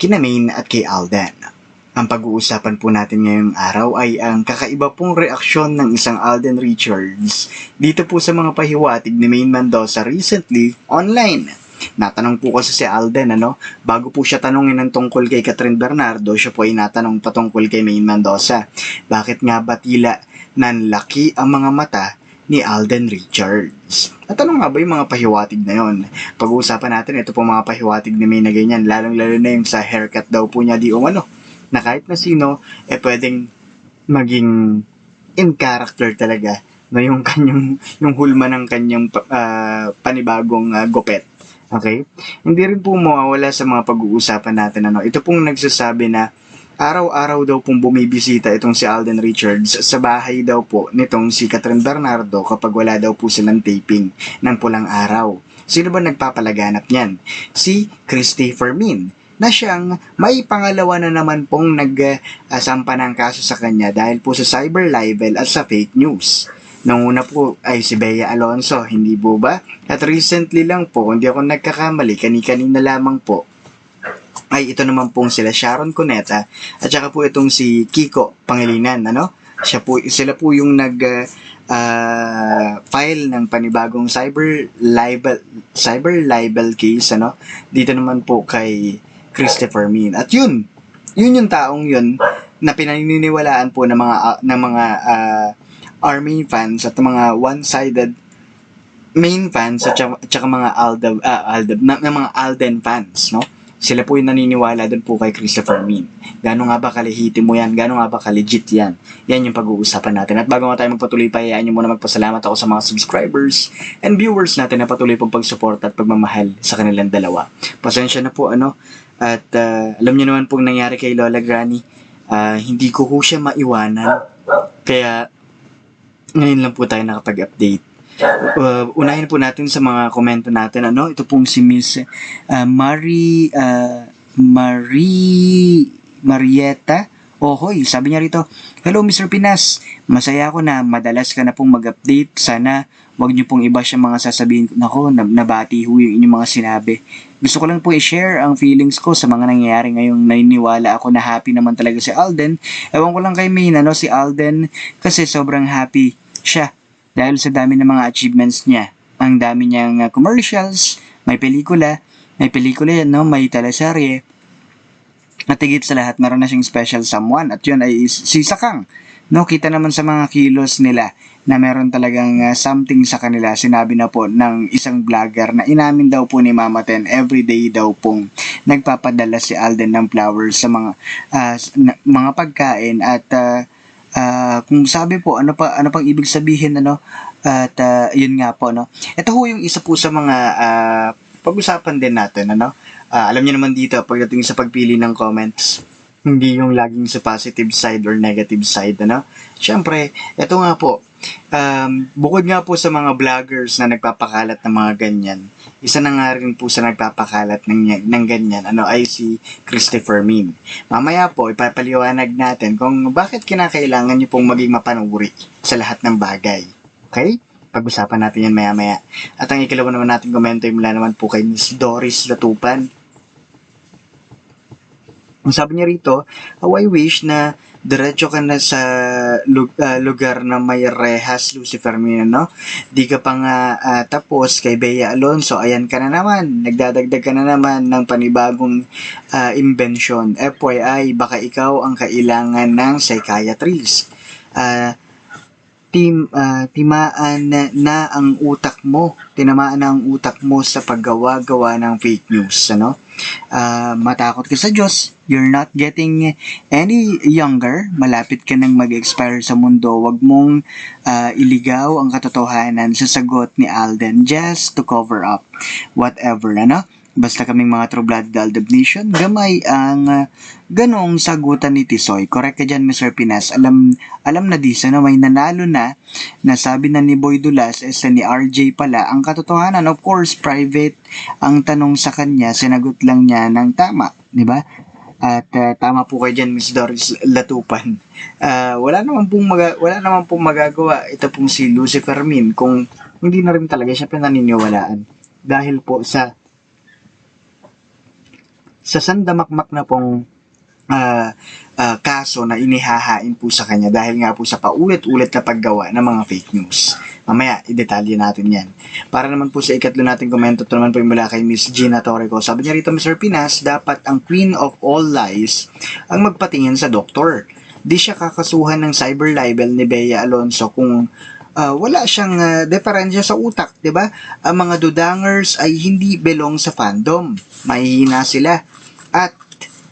kina Maine at kay Alden. Ang pag-uusapan po natin ngayong araw ay ang kakaiba pong reaksyon ng isang Alden Richards dito po sa mga pahiwatig ni Maine Mendoza recently online. Natanong po kasi si Alden ano, bago po siya tanongin ng tungkol kay Catherine Bernardo, siya po ay natanong patungkol kay Maine Mendoza. Bakit nga ba tila nanlaki ang mga mata ni Alden Richards. At ano nga ba yung mga pahiwatig na yon? Pag-uusapan natin ito po mga pahiwatig ni May na ganyan, lalong-lalo na yung sa haircut daw po niya di umano, na kahit na sino, eh pwedeng maging in character talaga na yung kanyang yung hulma ng kanyang ah, panibagong ah, gupet. Okay? Hindi rin po mawawala sa mga pag-uusapan natin ano. Ito pong nagsasabi na araw-araw daw pong bumibisita itong si Alden Richards sa bahay daw po nitong si Catherine Bernardo kapag wala daw po silang taping ng pulang araw. Sino ba nagpapalaganap niyan? Si Christy Fermin na siyang may pangalawa na naman pong nagsampa ng kaso sa kanya dahil po sa cyber libel at sa fake news. Nung una po ay si Bea Alonso, hindi po ba? At recently lang po, hindi ako nagkakamali, kani-kanina lamang po, ay ito naman pong sila Sharon Cuneta at saka po itong si Kiko Pangilinan, ano? Siya po, sila po yung nag ah, file ng panibagong cyber libel cyber libel case ano? Dito naman po kay Christopher Min at yun yun yung taong yun na pinaniniwalaan po ng mga ah, ng mga ah, army fans at mga one-sided main fans at saka, at saka mga Alda, ah, Alda na, na mga Alden fans no sila po yung naniniwala doon po kay Christopher Min. Gano'n nga ba kalihiti mo yan? Gano'n nga ba kalegit yan? Yan yung pag-uusapan natin. At bago nga tayo magpatuloy pa, hayaan nyo muna magpasalamat ako sa mga subscribers and viewers natin na patuloy pong pagsuporta at pagmamahal sa kanilang dalawa. Pasensya na po ano. At ah, alam niyo naman pong nangyari kay Lola Granny. ah, hindi ko ho siya maiwanan. Kaya ngayon lang po tayo nakapag-update. Uh, unahin po natin sa mga komento natin ano ito pong si Miss uh, Marie uh, Marie Marieta Ohoy, sabi niya rito, Hello Mr. Pinas, masaya ako na madalas ka na pong mag-update. Sana wag niyo pong iba siya mga sasabihin ko. Nako, nab- nabati ho yung inyong mga sinabi. Gusto ko lang po i-share ang feelings ko sa mga nangyayari ngayong naniniwala ako na happy naman talaga si Alden. Ewan ko lang kay Maine, ano, si Alden kasi sobrang happy siya dahil sa dami ng mga achievements niya. Ang dami niyang uh, commercials, may pelikula, may pelikula yan, no? may teleserye, at higit sa lahat, meron na siyang special someone at yun ay si Sakang. No, kita naman sa mga kilos nila na meron talagang uh, something sa kanila. Sinabi na po ng isang vlogger na inamin daw po ni Mama Ten everyday daw pong nagpapadala si Alden ng flowers sa mga ah, na- mga pagkain at ah, ah, kung sabi po ano pa ano pang ibig sabihin ano at ah, yun nga po no. Ito ho yung isa po sa mga ah, pag-usapan din natin ano. Ah, alam niyo naman dito pagdating sa pagpili ng comments hindi yung laging sa positive side or negative side, ano? Siyempre, ito nga po, um, bukod nga po sa mga vloggers na nagpapakalat ng mga ganyan, isa na nga rin po sa nagpapakalat ng, ng ganyan, ano, ay si Christopher Min. Mamaya po, ipapaliwanag natin kung bakit kinakailangan niyo pong maging mapanuri sa lahat ng bagay. Okay? Pag-usapan natin yan maya-maya. At ang ikalawa naman natin komento ay mula naman po kay Miss Doris Latupan. Ang sabi niya rito, how I wish na diretso ka na sa lu- ah, lugar na may rehas Lucifer Mina, no? Di ka pa nga ah, tapos kay Bea Alonso, ayan ka na naman, nagdadagdag ka na naman ng panibagong ah, invention. FYI, baka ikaw ang kailangan ng psychiatrist. Ah, tim, ah, timaan na, na ang utak mo, tinamaan na ang utak mo sa paggawa-gawa ng fake news, ano? Ah, matakot ka sa Diyos, you're not getting any younger, malapit ka nang mag-expire sa mundo, wag mong ah, iligaw ang katotohanan sa sagot ni Alden. Just to cover up whatever, ano? Basta kaming mga True-Blooded Aldab Nation, gamay ang ah, ganong sagutan ni Tisoy. Correct ka dyan, Mr. Pinas. Alam, alam na di sa na may nanalo na, nasabi na ni Boy Dulas, eh, sa ni RJ pala. Ang katotohanan, of course, private ang tanong sa kanya, sinagot lang niya ng tama, di ba? At ah, tama po kayo dyan, Miss Doris Latupan. Ah, wala naman pong maga, wala naman pong magagawa ito pong si Lucifer Min kung hindi na rin talaga siya pinaniniwalaan dahil po sa sa sandamakmak na pong ah, ah, kaso na inihahain po sa kanya dahil nga po sa paulit-ulit na paggawa ng mga fake news. Mamaya, idetalye natin yan. Para naman po sa ikatlo nating komento, ito naman po yung mula kay Miss Gina Torreco. Sabi niya rito, Mr. Pinas, dapat ang queen of all lies ang magpatingin sa doktor. Di siya kakasuhan ng cyber libel ni Bea Alonso kung ah, wala siyang uh, diferensya sa utak, 'di ba? Ang mga dudangers ay hindi belong sa fandom. Mahihina sila at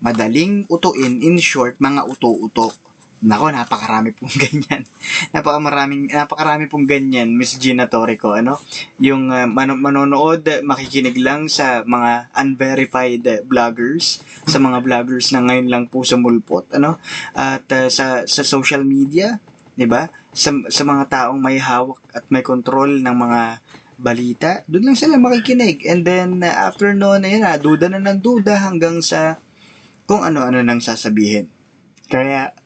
madaling utuin in short mga uto-uto. Nako, napakarami pong ganyan. Napakamaraming napakarami pong ganyan, Miss Gina Torrico, ano? Yung uh, mano- manonood, makikinig lang sa mga unverified vloggers, sa mga vloggers na ngayon lang po sumulpot, ano? At uh, sa sa social media, 'di ba? Sa sa mga taong may hawak at may control ng mga balita, doon lang sila makikinig. And then uh, after noon, ayun na, duda na ng duda hanggang sa kung ano-ano nang sasabihin. Kaya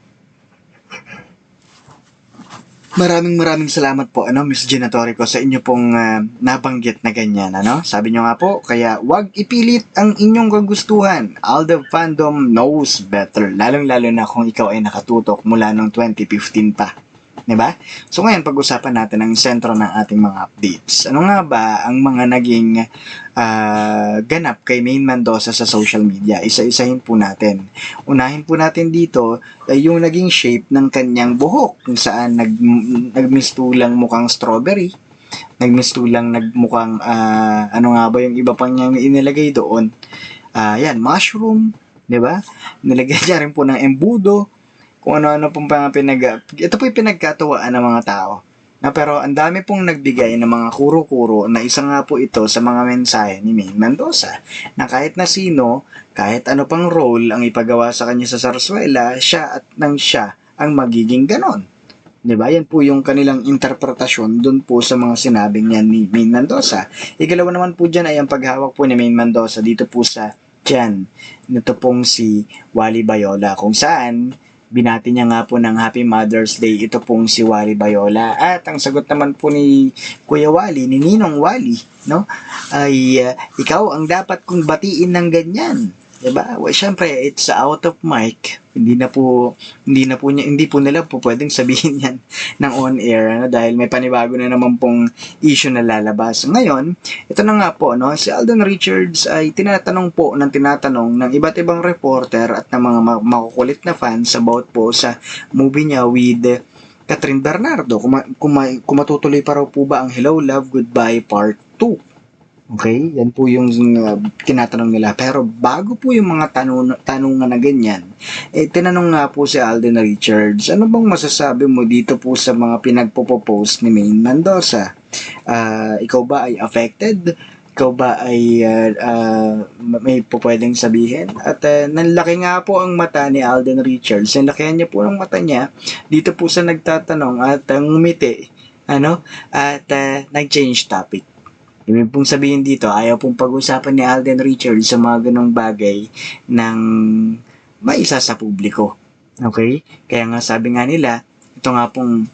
Maraming maraming salamat po ano Miss Gina Torrico sa inyo pong ah, nabanggit na ganyan ano. Sabi niyo nga po kaya wag ipilit ang inyong kagustuhan. All the fandom knows better. Lalong lalo na kung ikaw ay nakatutok mula noong 2015 pa. 'Di ba? So ngayon pag-usapan natin ang sentro ng ating mga updates. Ano nga ba ang mga naging ah, ganap kay Main Mendoza sa social media? Isa-isahin po natin. Unahin po natin dito ay yung naging shape ng kanyang buhok kung saan nag nagmistulang mukhang strawberry nagmistulang nagmukhang ah, ano nga ba yung iba pang niyang inilagay doon Ah, yan mushroom 'di ba nilagyan niya rin po ng embudo kung ano-ano pong mga pinag ito po yung pinagkatuwaan ng mga tao na pero ang dami pong nagbigay ng mga kuro-kuro na isa nga po ito sa mga mensahe ni Maine Mendoza na kahit na sino, kahit ano pang role ang ipagawa sa kanya sa Sarsuela, siya at nang siya ang magiging ganon. 'Di ba? Yan po yung kanilang interpretasyon doon po sa mga sinabing niyan ni Maine Mendoza. Ikalawa naman po dyan ay ang paghawak po ni Maine Mendoza dito po sa dyan. Nito pong si Wally Bayola kung saan binati niya nga po ng Happy Mother's Day ito pong si Wally Bayola. At ang sagot naman po ni Kuya Wally, ni Ninong Wally, no? Ay uh, ikaw ang dapat kong batiin ng ganyan. 'Di ba? Well, syempre, it's out of mic. Hindi na po hindi na po niya hindi po nila po pwedeng sabihin 'yan ng on air ano dahil may panibago na naman pong issue na lalabas. Ngayon, ito na nga po no, si Alden Richards ay tinatanong po ng tinatanong ng iba't ibang reporter at ng mga ma- makukulit na fans about po sa movie niya with Catherine Bernardo. Kung, kung, kung matutuloy pa raw po ba ang Hello Love Goodbye Part 2. Okay, yan po yung uh, tinatanong nila. Pero bago po yung mga tanong, tanungan na ganyan, eh, tinanong nga po si Alden Richards, ano bang masasabi mo dito po sa mga pinagpo-post ni Maine Mendoza? Ah, ikaw ba ay affected? Ikaw ba ay ah, ah, may po pwedeng sabihin? At uh, nanlaki nga po ang mata ni Alden Richards. Nanlakihan niya po ang mata niya dito po sa nagtatanong at ang ngumiti. Ano? At ah, nag-change topic. Ibig pong sabihin dito, ayaw pong pag-usapan ni Alden Richards sa mga ganong bagay ng maisa sa publiko. Okay? Kaya nga sabi nga nila, ito nga pong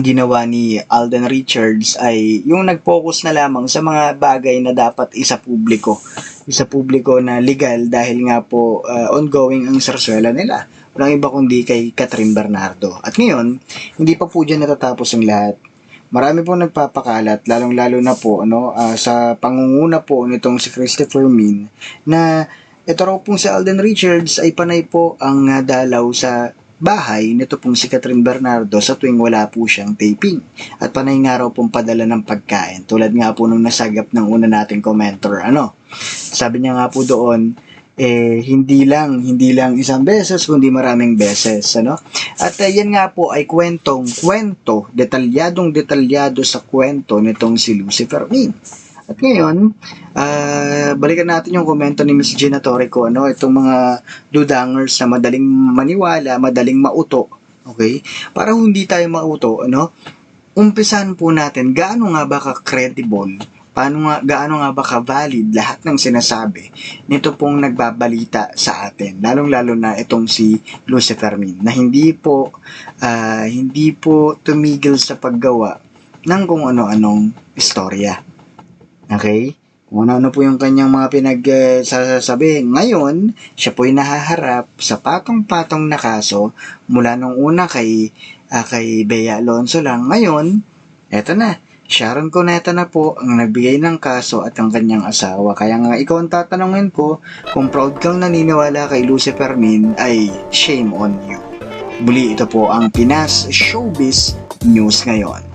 ginawa ni Alden Richards ay yung nag-focus na lamang sa mga bagay na dapat isa publiko. Isa publiko na legal dahil nga po uh, ongoing ang sarsuela nila. Walang iba kundi kay Catherine Bernardo. At ngayon, hindi pa po dyan natatapos ang lahat marami po nagpapakalat, lalong-lalo na po ano, ah, sa pangunguna po nitong si Christopher Min na ito raw pong si Alden Richards ay panay po ang ah, dalaw sa bahay nito pong si Catherine Bernardo sa tuwing wala po siyang taping. At panay nga raw pong padala ng pagkain. Tulad nga po nung nasagap ng una nating commenter. Ano? Sabi niya nga po doon, eh hindi lang hindi lang isang beses kundi maraming beses ano? At uh, yan nga po ay kwentong kwento detalyadong detalyado sa kwento nitong si Lucifer Min At ngayon, ah, balikan natin yung komento ni Miss Gina Torrico, ano, itong mga dudangers na madaling maniwala, madaling mauto, okay? Para hindi tayo mauto, ano, umpisan po natin, gaano nga ba ka-credible, paano nga, gaano nga ba ka-valid lahat ng sinasabi nito pong nagbabalita sa atin, lalong-lalo na itong si Lucifer Min, na hindi po, ah, hindi po tumigil sa paggawa ng kung ano-anong istorya. Okay? Kung ano-ano po yung kanyang mga pinagsasabi. Ngayon, siya po ay nahaharap sa patong-patong na kaso mula nung una kay, ah, kay Bea Alonso lang. Ngayon, eto na. Sharon Cuneta na po ang nagbigay ng kaso at ang kanyang asawa. Kaya nga ikaw ang tatanungin ko kung proud kang naniniwala kay Lucifer Min ay shame on you. Muli ito po ang Pinas Showbiz News ngayon.